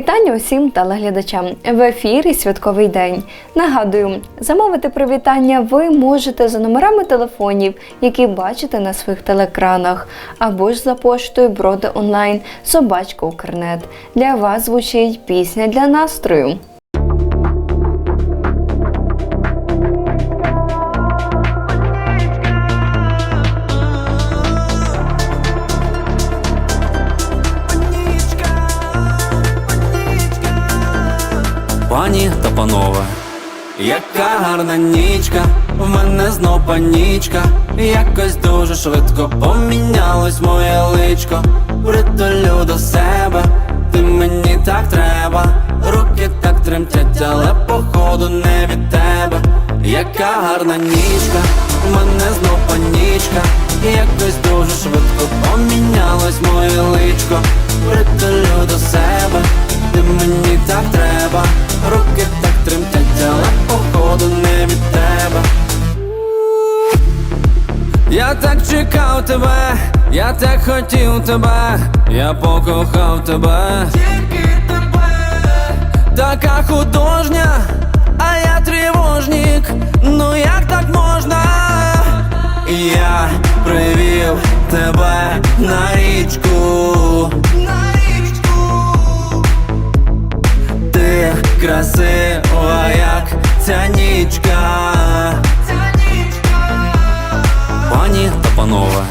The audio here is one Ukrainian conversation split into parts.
Вітання усім телеглядачам в ефірі Святковий день. Нагадую, замовити привітання ви можете за номерами телефонів, які бачите на своїх телекранах, або ж за поштою Броди онлайн Собачка Укрнет. Для вас звучить пісня для настрою. Яка гарна нічка, в мене знов панічка, якось дуже швидко помінялось моє личко, притулю до себе, ти мені так треба, руки так тремтять, але походу не від тебе, яка гарна нічка, в мене знов панічка, якось дуже швидко помінялось моє личко, притулю до себе, ти мені так треба, чекав тебе, я так хотів тебе, я покохав тебе. Тільки тебе, така художня, а я тривожник. Ну як так можна? Я привів тебе на річку. На річку. Ти красива, як ця нічка. Пані та панове,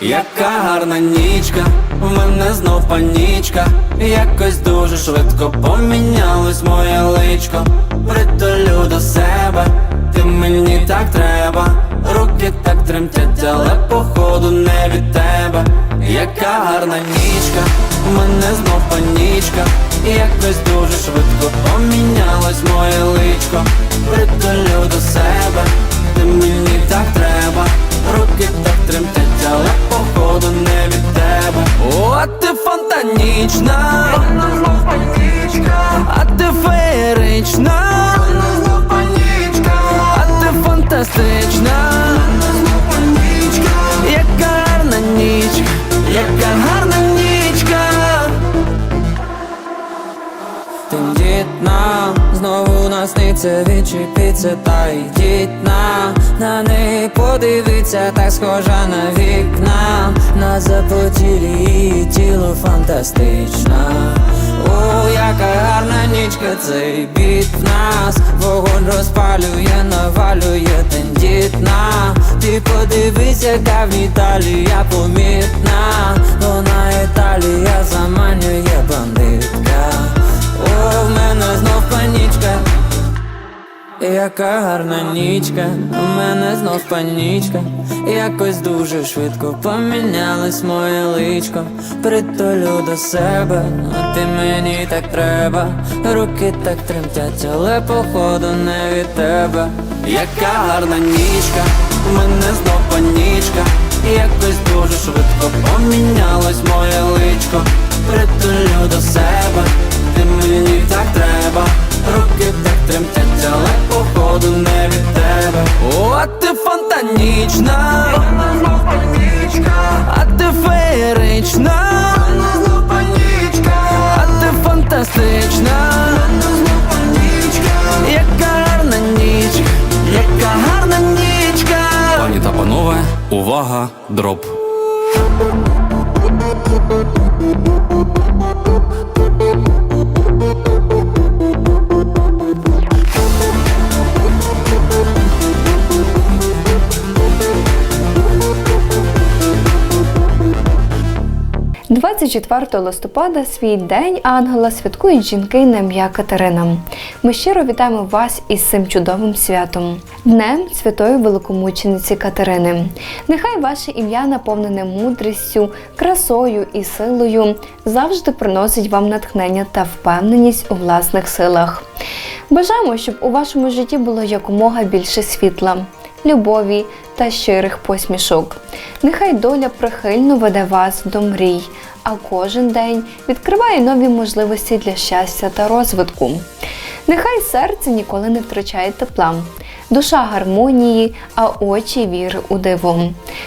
яка гарна нічка, в мене знов панічка, якось дуже швидко помінялось моє личко, притулю до себе, ти мені так треба, руки так тремтять, але походу не від тебе, яка гарна нічка, в мене знов панічка, якось дуже швидко помінялось моє личко, притулю до себе, ти мені так треба, руки так тремтять, але походу не від тебе. О, ти фонтанічна, а ти феєрична, а ти фантастична, яка гарна ніч, яка гарна нічка. Тендітна, знову насниться, відчепіться та йдіть на. На неї подивиться, так схожа на вікна. На запотілі її тіло фантастична. О, яка гарна нічка, цей біт в нас. Вогонь розпалює, навалює тендітна Ти подивись, яка в ній талія помітна. Вона Італія заманює бандитка о, в мене знов панічка, яка гарна нічка, у мене знов панічка, якось дуже швидко помінялось моє личко, притулю до себе, а ти мені так треба, руки так тремтять, але походу не від тебе. Яка гарна нічка, у мене знов панічка, якось дуже швидко помінялось моє личко, притулю до себе, ти мені так треба, руки так тремтять, але походу не від тебе. О, а ти фонтанічна, а ти феєрична, а ти фантастична, яка гарна ніч, яка гарна нічка. Пані та панове, увага, дроп. – 24 листопада свій день ангела святкують жінки на ім'я Катерина. Ми щиро вітаємо вас із цим чудовим святом, Днем Святої Великомучениці Катерини. Нехай ваше ім'я наповнене мудрістю, красою і силою завжди приносить вам натхнення та впевненість у власних силах. Бажаємо, щоб у вашому житті було якомога більше світла, любові та щирих посмішок. Нехай доля прихильно веде вас до мрій, а кожен день відкриває нові можливості для щастя та розвитку. Нехай серце ніколи не втрачає тепла. Душа гармонії, а очі віри у диво.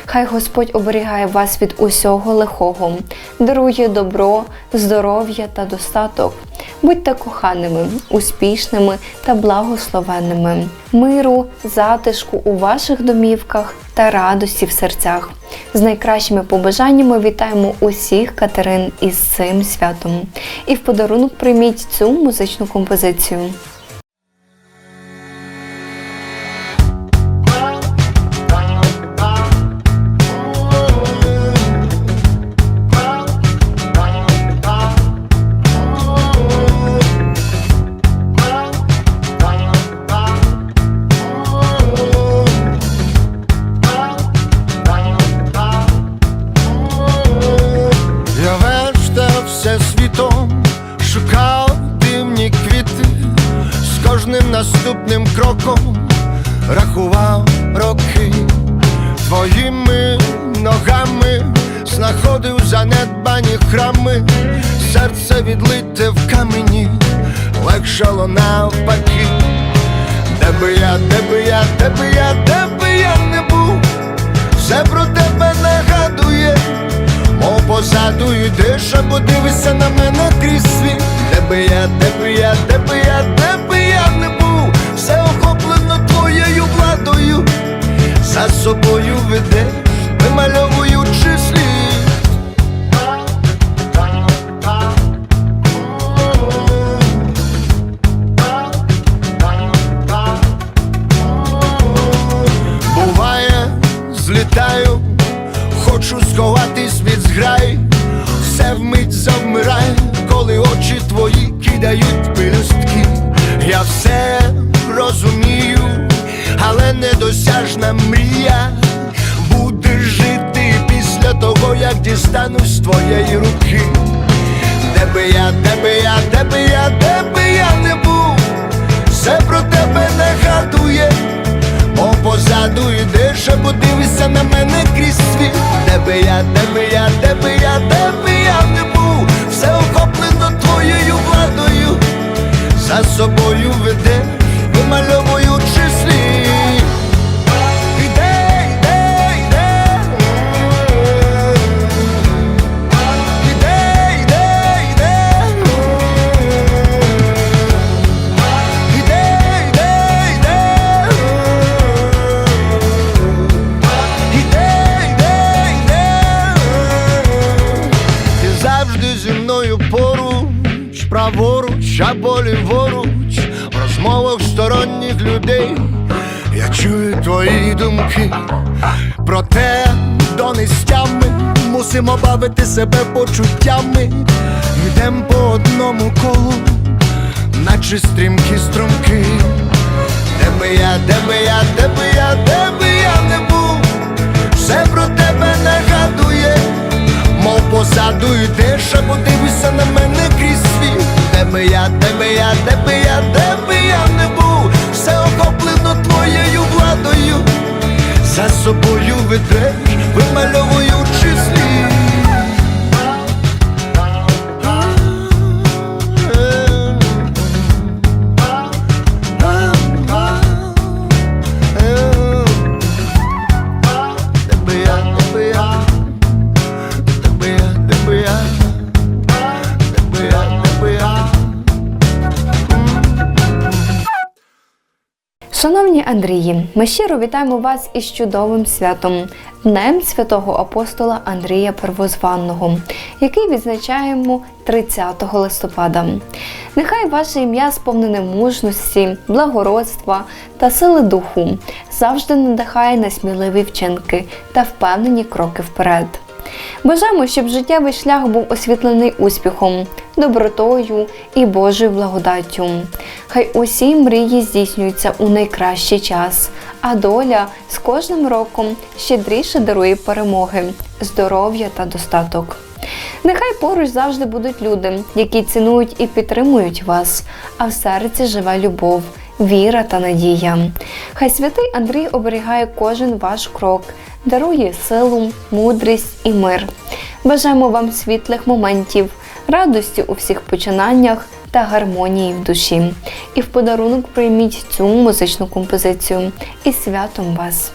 Хай Господь оберігає вас від усього лихого, дарує добро, здоров'я та достаток. Будьте коханими, успішними та благословенними, миру, затишку у ваших домівках та радості в серцях. З найкращими побажаннями вітаємо усіх Катерин із цим святом. І в подарунок прийміть цю музичну композицію. Дивишся на мене крізь світ Де би я, де би я, де би я, де би я не був, все охоплено твоєю владою, за собою ведеш, вимальовуючи дістанусь з твоєї руки. Де би я, де би я, де би я, де би я не був, все про тебе нагадує. О, позаду йдеш, або дивишся на мене крізь світ Де би я, де би я, де би я, де би я не був, все охоплено твоєю владою, за собою ведеш, вимальовуючи праворуч або ліворуч В розмовах сторонніх людей я чую твої думки. Проте до нестями мусимо бавити себе почуттями. Йдем по одному колу, наче стрімкі струмки. Де би я, де би я, де би я, де би я не був, все про тебе нагадує, мов позаду йдеш, або дивишся на мене крізь світ Де би я, де би я, де би я, де би я не був, все охоплено твоєю владою, за собою ведеш, вимальовуючи слід. Шановні Андрії, ми щиро вітаємо вас із чудовим святом Днем святого апостола Андрія Первозванного, який відзначаємо 30 листопада. Нехай ваше ім'я сповнене мужності, благородства та сили духу, завжди надихає на сміливі вчинки та впевнені кроки вперед. Бажаємо, щоб життєвий шлях був освітлений успіхом, добротою і Божою благодаттю. Хай усі мрії здійснюються у найкращий час, а доля з кожним роком щедріше дарує перемоги, здоров'я та достаток. Нехай поруч завжди будуть люди, які цінують і підтримують вас, а в серці живе любов, віра та надія. Хай святий Андрій оберігає кожен ваш крок, дарує силу, мудрість і мир. Бажаємо вам світлих моментів, радості у всіх починаннях та гармонії в душі. І в подарунок прийміть цю музичну композицію. І святом вас!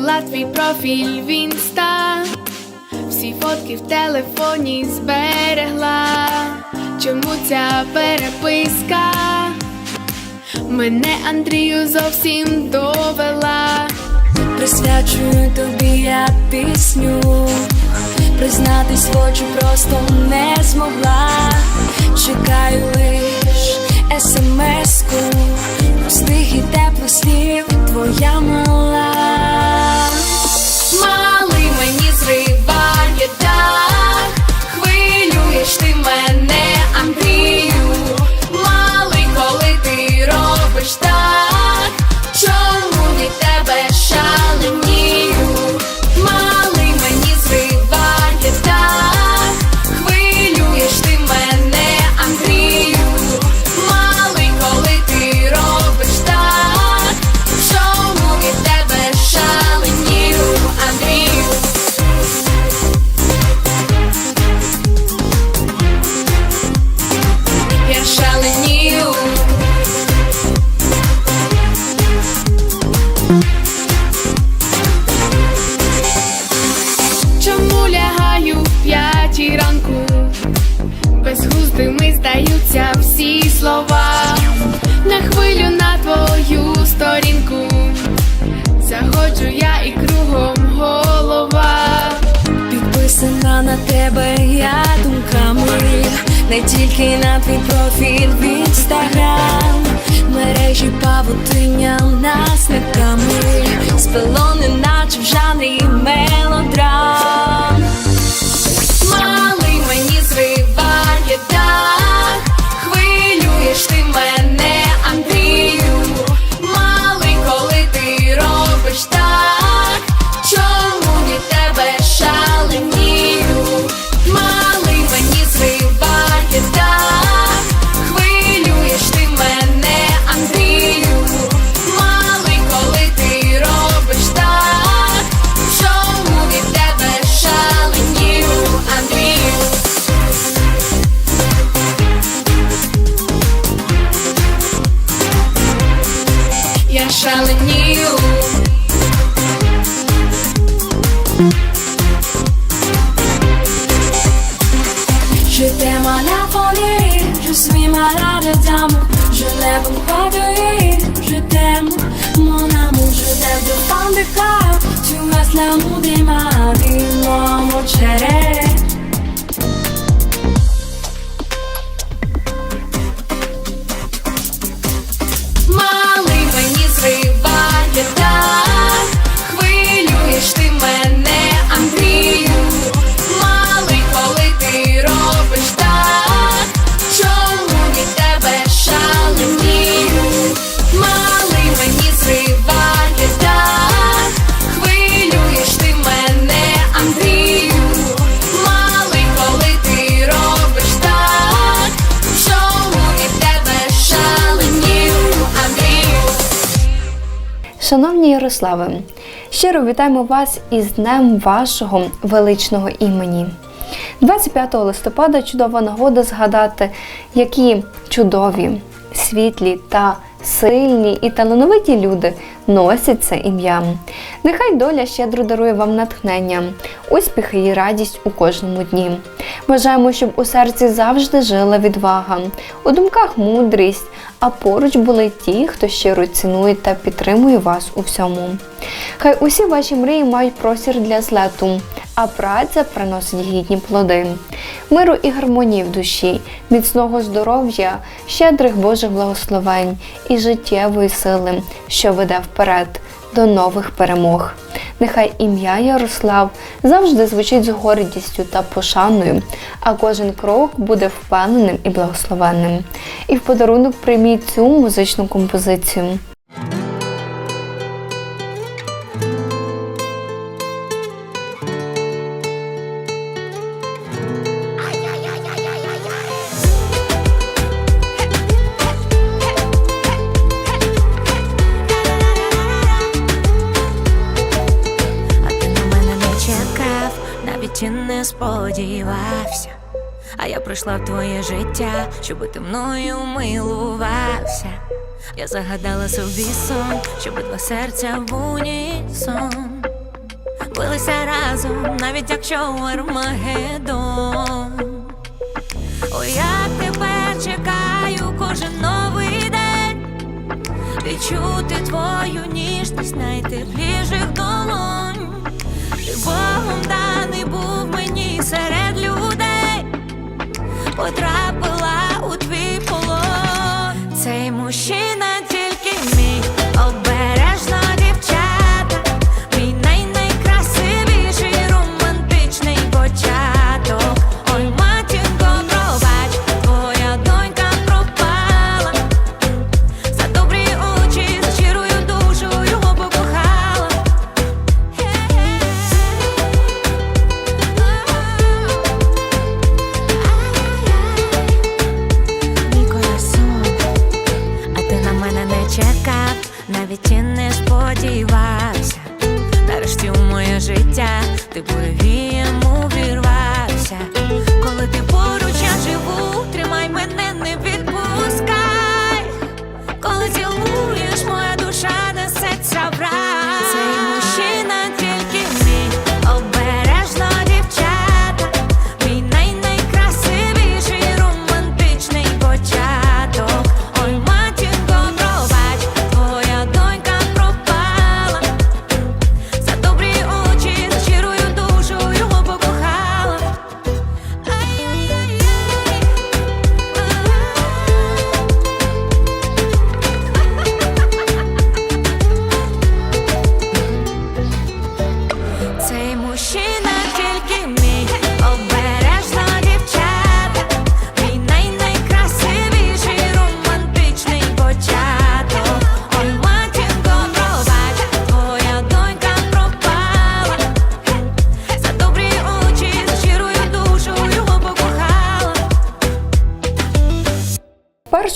Вивчила твій профіль в інста, всі фотки в телефоні зберегла. Чому ця переписка мене Андрію зовсім довела? Присвячую тобі я пісню, признатись в очі просто не змогла. Чекаю лиш смс-ку, простих і теплих слів, твоя мала. Не тільки на твій профіль в інстаграм, мережі павутиння нас никами, спило наче в жанрі мелодрам. Малий мені зриває дах, хвилюєш Шановні Ярославе, щиро вітаємо вас із Днем вашого величного імені. 25 листопада чудова нагода згадати, які чудові, світлі та сильні і талановиті люди носять це ім'я. Нехай доля щедро дарує вам натхнення, успіхи і радість у кожному дні. Бажаємо, щоб у серці завжди жила відвага, у думках мудрість, а поруч були ті, хто щиро цінує та підтримує вас у всьому. Хай усі ваші мрії мають простір для злету, а праця приносить гідні плоди, миру і гармонії в душі, міцного здоров'я, щедрих Божих благословень і життєвої сили, що веде вперед. до нових перемог. Нехай ім'я Ярослав завжди звучить з гордістю та пошаною, а кожен крок буде впевненим і благословенним. І в подарунок прийміть цю музичну композицію. Сподівався. А я прийшла в твоє життя, щоби ти мною милувався. Я загадала собі сон, щоби два серця в унісон билися разом, навіть якщо Армагеддон. Ой, я тепер чекаю кожен новий день. Відчути твою ніжність найтепліших долонь. Ти Богом даний мені серед людей, потрапила чекав, навіть і не сподівався. Нарешті у моє життя ти буревієм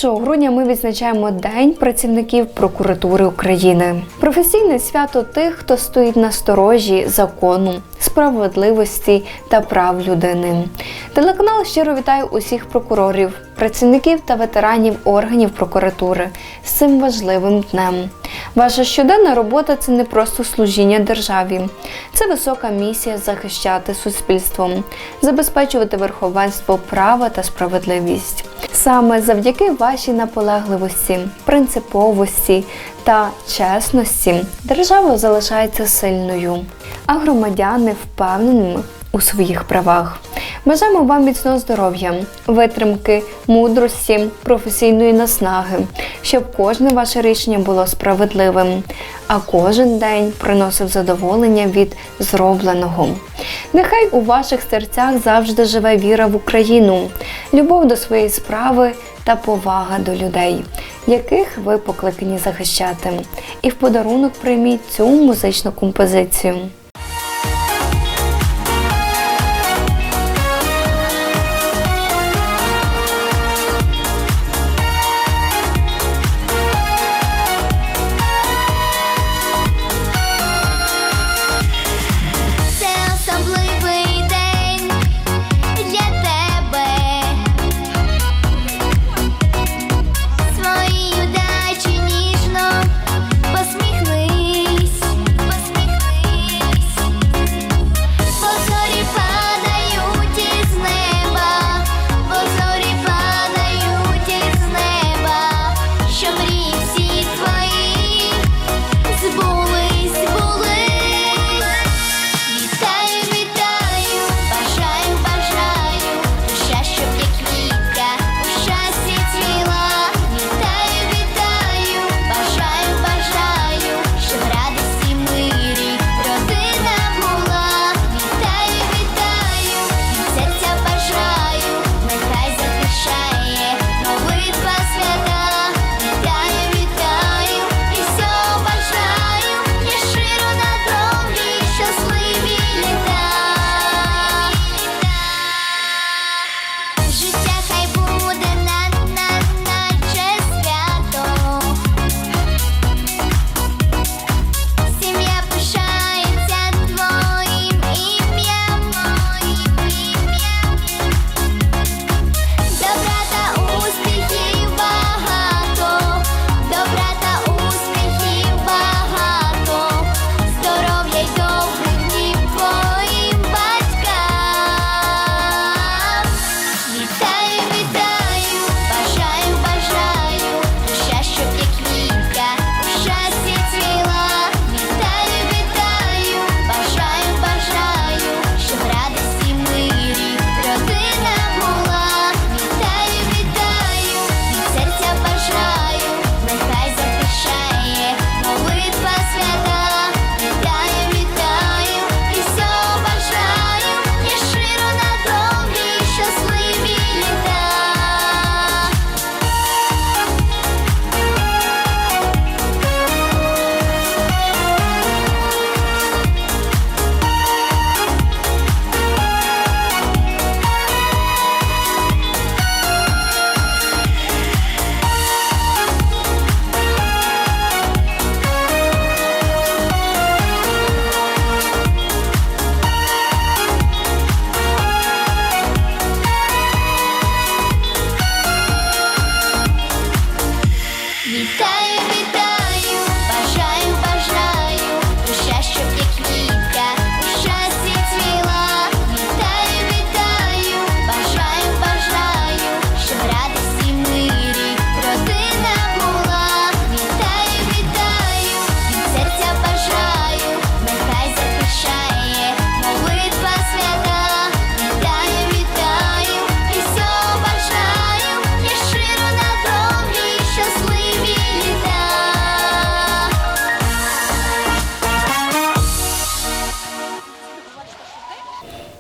1 грудня ми відзначаємо День працівників прокуратури України. Професійне свято тих, хто стоїть на сторожі закону, справедливості та прав людини. Телеканал щиро вітає усіх прокурорів, працівників та ветеранів органів прокуратури з цим важливим днем. Ваша щоденна робота це не просто служіння державі, це висока місія захищати суспільство, забезпечувати верховенство права та справедливість. Саме завдяки вашій наполегливості, принциповості та чесності держава залишається сильною, а громадяни впевненими у своїх правах. Бажаємо вам міцного здоров'я, витримки, мудрості, професійної наснаги, щоб кожне ваше рішення було справедливим, а кожен день приносив задоволення від зробленого. Нехай у ваших серцях завжди живе віра в Україну, любов до своєї справи та повага до людей, яких ви покликані захищати. І в подарунок прийміть цю музичну композицію.